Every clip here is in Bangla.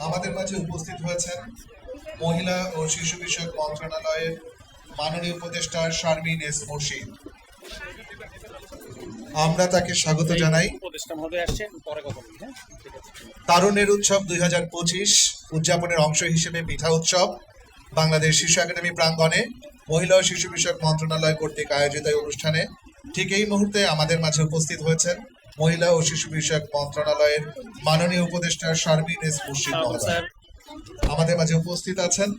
আমাদের মাঝে উপস্থিত হয়েছেন মহিলা ও শিশু বিষয়ক মন্ত্রণালয়ের মাননীয় উপদেষ্টা শারমিন এস মুর্শিদ। আমরা তাকে স্বাগত জানাই। হ্যাঁ? তারুণের উৎসব দুই হাজার পঁচিশ উদযাপনের অংশ হিসেবে পিঠা উৎসব বাংলাদেশ শিশু একাডেমি প্রাঙ্গণে মহিলা ও শিশু বিষয়ক মন্ত্রণালয় কর্তৃক আয়োজিত এই অনুষ্ঠানে ঠিক এই মুহূর্তে আমাদের মাঝে উপস্থিত হয়েছেন মহিলা ও শিশু বিষয়ক মন্ত্রণালয়ের মাননীয় উপদেষ্টা শারমিন এস মুর্শিদ মহোদয় আমাদের মাঝে উপস্থিত আছেন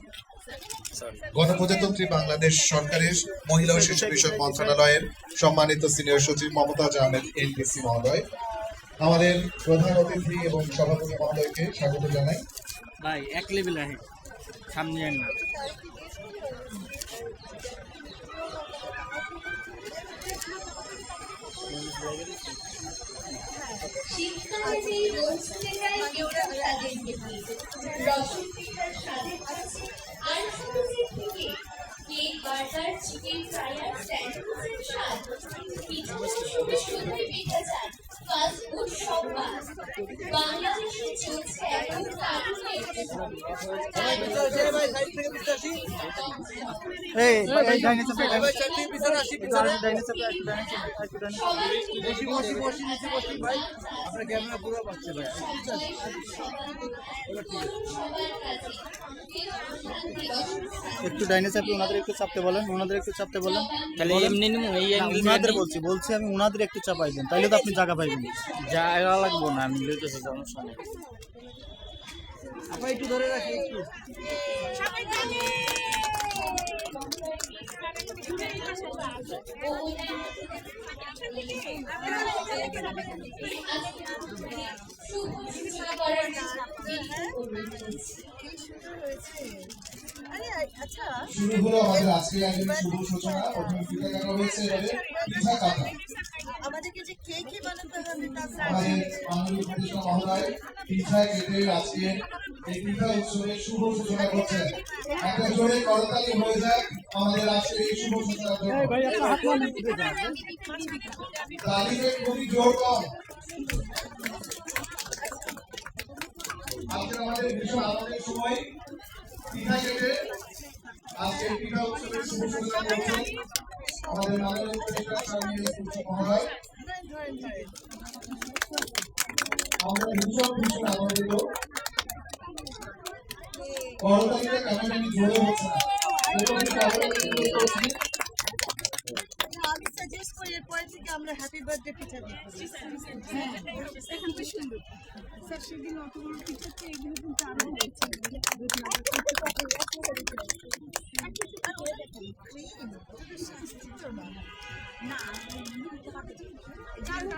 গণপ্রজাতন্ত্রী বাংলাদেশ সরকারের মহিলা ও শিশু বিষয়ক মন্ত্রণালয়ের সম্মানিত সিনিয়র সচিব মমতাজ আহমেদ এনপিসি মহোদয়। আমাদের প্রধান অতিথি এবং সভাপতি মহোদয়কে স্বাগত জানাই। ভাই এক লেভেল সামনে না শিক্ষামন্ত্রী বলছিলেন কেউরা তাদের দেখি রসুন পিঠার স্বাদে আছে আর ফাস্ট ফুড সব একটু ডাইনে চাপে ওনাদের একটু চাপতে বলেন ওনাদের একটু চাপতে বলেন। তাহলে এমনি ওনাদের বলছি বলছি আমি ওনাদের একটু চাপাই দেন তাইলে তো আপনি জায়গা পাইবেন। জায়গা লাগবো না আমি। লইতেছি সমস্যা নেই আপা একটু ধরে রাখি একটু। শুরু হলো আমাদের আজকের আয়োজনের শুভ সূচনা। প্রথমে পিঠা কাটা হয়েছে এবারে পিঠা কাটা আমাদেরকে যে কে কে মাননীয় উপদেষ্টা মহোদয় পিঠা কেটে আজকে এই সূচনা হয়ে যায় আমাদের আজকে এই শুভ খুবই জোর কম আজকে আমাদের ভীষণ আনন্দের সময় পিঠা কেটে আজকে পিঠা উৎসবের সূচনা আমরা ভীষণ ভীষণ আনন্দিত করতালিতে না ফিল আমি সাজেস্ট করি এরপরে থেকে আমরা হ্যাপি বার্থডে যান না,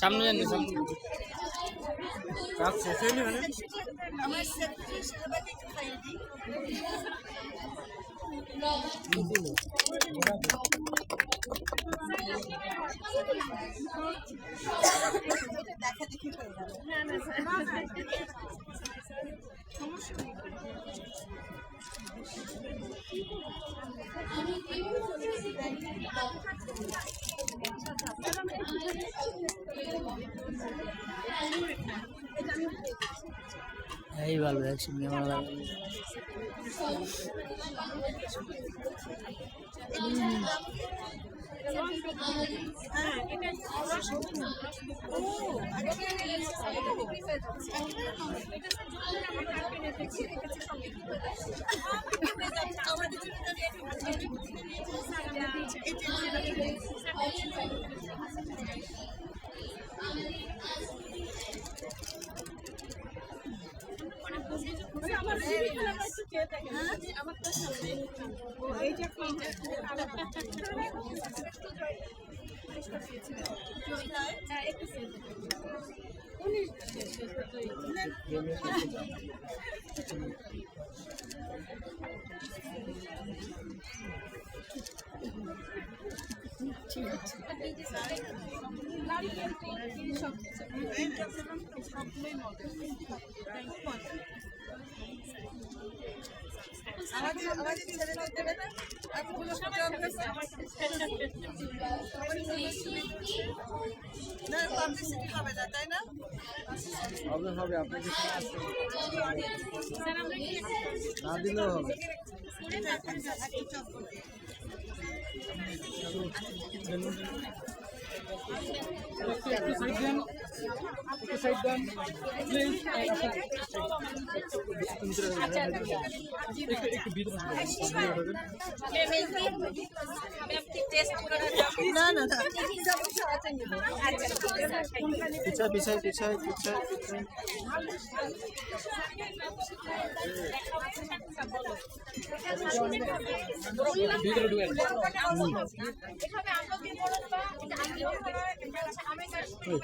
সামনে আমার সেলফি সবাইকে একটু খাইয়ে দিই দেখা দেখি এই ভালো দেখছি ভালো আমাদের ঠিক আছে সব সবগুলোই মজা হবে না তাই না হবে। হবে আপনাকে না দিলেও হবে। না না না পিছায় পিছায় পিছায় পিছায় পিছায় ওই ক্যামেরাটা একদম তো সামনে দিয়ে দিচ্ছেন আমি ব্যবহার করি আপনাকে আমলক্ষীটাও কিন্তু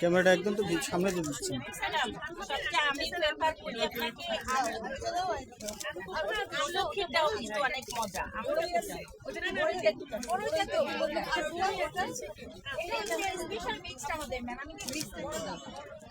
অনেক একদম তো সামনে ম্যাম আমি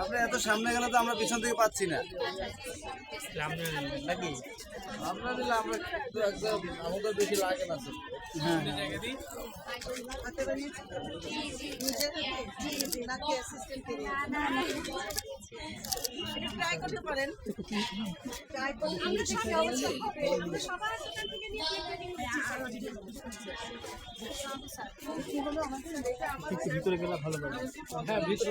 আপনি এত সামনে গেলে তো আমরা পিছন থেকে পাচ্ছি না। নাকি? আমরা দিলে আমরা একদম আমাদের বেশি লাগে না তো। হ্যাঁ। ট্রাই করতে পারেন ট্রাই করতে আমরা সবাই অবশ্যই হবে আমরা সবার থেকে নিয়ে ভিতরে গেলে ভালো লাগে। হ্যাঁ ভিতরে